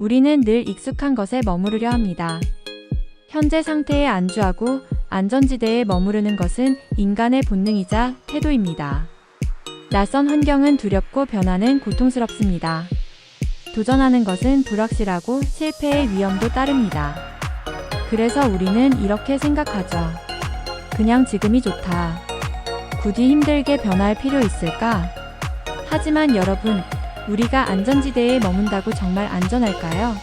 우리는 늘 익숙한 것에 머무르려 합니다. 현재 상태에 안주하고 안전지대에 머무르는 것은 인간의 본능이자 태도입니다. 낯선 환경은 두렵고 변화는 고통스럽습니다. 도전하는 것은 불확실하고 실패의 위험도 따릅니다. 그래서 우리는 이렇게 생각하죠. 그냥 지금이 좋다. 굳이 힘들게 변할 필요 있을까? 하지만 여러분, 우리가 안전지대에 머문다고 정말 안전할까요?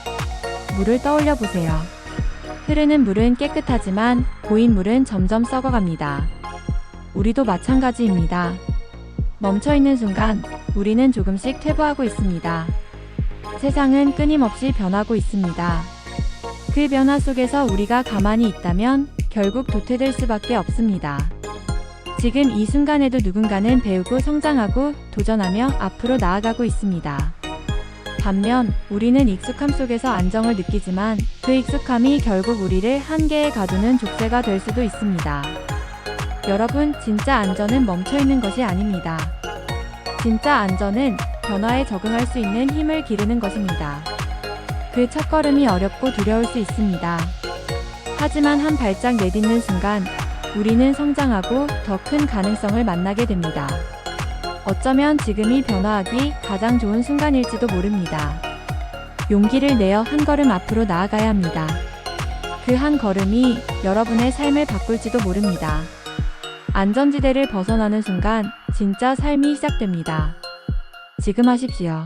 물을 떠올려 보세요. 흐르는 물은 깨끗하지만 고인 물은 점점 썩어갑니다. 우리도 마찬가지입니다. 멈춰 있는 순간 우리는 조금씩 퇴보하고 있습니다. 세상은 끊임없이 변하고 있습니다. 그 변화 속에서 우리가 가만히 있다면 결국 도태될 수밖에 없습니다. 지금 이 순간에도 누군가는 배우고 성장하고 도전하며 앞으로 나아가고 있습니다. 반면 우리는 익숙함 속에서 안정을 느끼지만 그 익숙함이 결국 우리를 한계에 가두는 족쇄가 될 수도 있습니다. 여러분, 진짜 안전은 멈춰 있는 것이 아닙니다. 진짜 안전은 변화에 적응할 수 있는 힘을 기르는 것입니다. 그 첫걸음이 어렵고 두려울 수 있습니다. 하지만 한 발짝 내딛는 순간 우리는 성장하고 더 큰 가능성을 만나게 됩니다. 어쩌면 지금이 변화하기 가장 좋은 순간일지도 모릅니다. 용기를 내어 한 걸음 앞으로 나아가야 합니다. 그 한 걸음이 여러분의 삶을 바꿀지도 모릅니다. 안전지대를 벗어나는 순간 진짜 삶이 시작됩니다. 지금 하십시오.